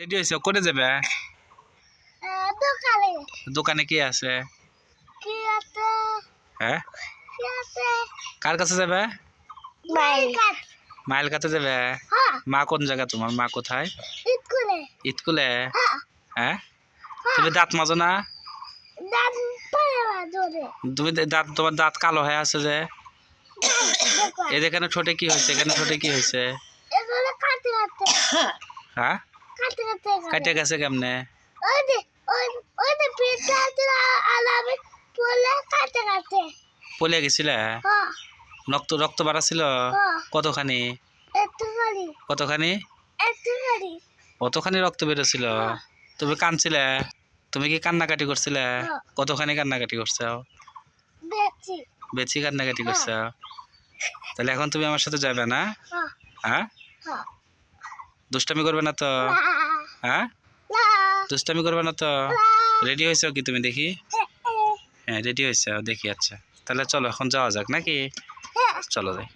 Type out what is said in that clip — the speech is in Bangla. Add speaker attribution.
Speaker 1: রেডি হয়েছে কোনে যাবে?
Speaker 2: দোকানে।
Speaker 1: দোকানে কি আছে?
Speaker 2: কি আছে?
Speaker 1: হ্যাঁ
Speaker 2: কি আছে?
Speaker 1: কার কাছে যাবে?
Speaker 2: মাইল
Speaker 1: মাইল কাছে যাবে? মা কোন জায়গা তোমার মা কোথায়?
Speaker 2: স্কুলে
Speaker 1: স্কুলে
Speaker 2: হ্যাঁ
Speaker 1: তুমি দাঁত মাজো না তুমি দাঁত তোমার দাঁত কালো হয়ে আছে যে। এই এখানে ছোটে কি হয়েছে এখানে ছোটে কি হয়েছে হ্যাঁ কাটে গেছে কেমনে? পলে গেছিলে?
Speaker 2: হ্যাঁ।
Speaker 1: রক্ত রক্ত বাড়াছিল
Speaker 2: হ্যাঁ।
Speaker 1: কতখানি? কতখানি? কতখানি রক্ত বেরোছিল তুমি কাঁদছিলে? তুমি কি কান্নাকাটি করছিলে?
Speaker 2: হ্যাঁ।
Speaker 1: কতখানি কান্নাকাটি করছ? বেছি কান্নাকাটি করছ? তাহলে এখন তুমি আমার সাথে যাবে না?
Speaker 2: হ্যাঁ।
Speaker 1: হ্যাঁ?
Speaker 2: হ্যাঁ।
Speaker 1: দুষ্টামি করবে না তো? হ্যাঁ? দুষ্টামি করবে না তো? রেডি হয়েছো কি তুমি দেখি? হ্যাঁ। রেডি হয়েছে দেখি আচ্ছা। তাহলে চলো এখন যাওয়া যাক নাকি?
Speaker 2: হ্যাঁ।
Speaker 1: চলো যাই